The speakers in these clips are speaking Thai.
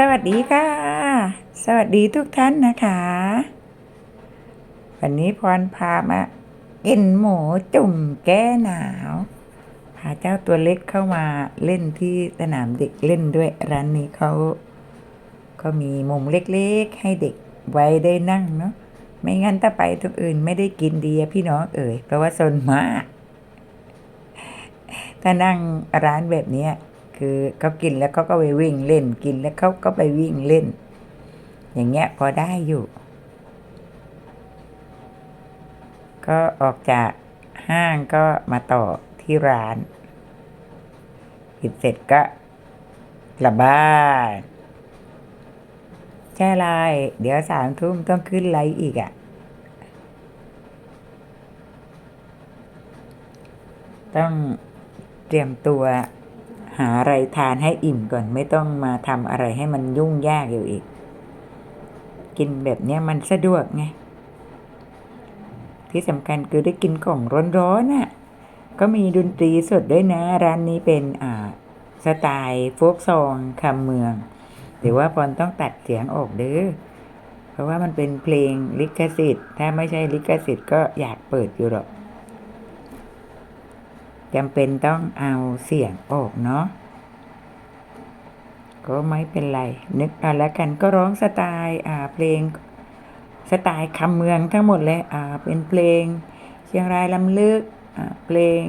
สวัสดีค่ะ สวัสดีทุกท่านนะคะ วันนี้พรพามากินหมูจุ่มแก้หนาว พาเจ้าตัวเล็กเข้ามาเล่นที่สนามเด็กเล่นด้วยร้านนี้เขาเขามีมุมเล็กๆ ให้เด็กไว้ได้นั่งเนาะไม่งั้นถ้าไปทุกอื่นไม่ได้กินดีพี่น้องเอ๋ยเพราะว่าสนมากถ้านั่งร้านแบบนี้ คือเขากินแล้วเขาก็ไปวิ่งเล่น กินแล้วเขาก็ไปวิ่งเล่น อย่างเงี้ยพอได้อยู่ ก็ออกจากห้างก็มาต่อที่ร้านกินเสร็จก็กลับบ้านใช่ไรเดี๋ยวสามทุ่มต้องขึ้นไลฟ์อีกอะ่ะ ต้องเตรียมตัว หาอะไรทานให้อิ่มก่อนไม่ต้องมาทำอะไรให้มันยุ่งยากอยู่อีก กินแบบเนี้ยมันสะดวกไง ที่สำคัญคือได้กินของร้อนๆน่ะ ก็มีดนตรีสดด้วยนะ ร้านนี้เป็นอ่าสไตล์โฟกซองคำเมืองแต่ว่าพรต้องตัดเสียงออกเด้อเพราะว่ามันเป็นเพลงลิขสิทธิ์ ถ้าไม่ใช่ลิขสิทธิ์ก็อยากเปิดอยู่หรอก จำเป็นต้องเอาเสียงออกเนาะก็ไม่เป็นไร นึกเอาแล้วกันก็ร้องสไตล์อ่าเพลงสไตล์คำเมืองทั้งหมดเลยอ่าเป็นเพลงเชียงรายลำลึกอ่าเพลง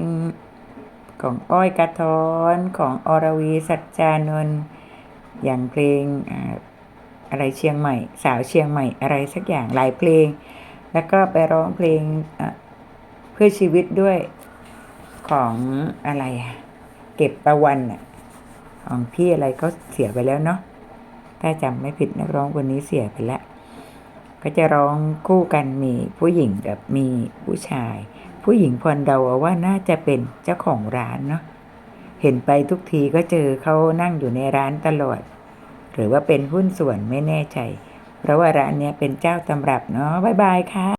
ของอ้อยกระท้อนของอรวีสัจจานนท์อย่างเพลงอ่าอะไรเชียงใหม่ สาวเชียงใหม่อะไรสักอย่างหลายเพลง แล้วก็ไปร้องเพลงเพื่อชีวิตด้วย ของอะไรอะเก็บประวันอะของพี่อะไรก็เสียไปแล้วเนาะถ้าจำไม่ผิดนักร้องคนนี้เสียไปแล้ว ก็จะร้องคู่กันมีผู้หญิงกับมีผู้ชาย ผู้หญิงพรเดาว่าน่าจะเป็นเจ้าของร้านเนาะเห็นไปทุกทีก็เจอเขานั่งอยู่ในร้านตลอด หรือว่าเป็นหุ้นส่วนไม่แน่ใจ เพราะว่าร้านเนี้ยเป็นเจ้าตำรับเนาะบ๊ายบายค่ะ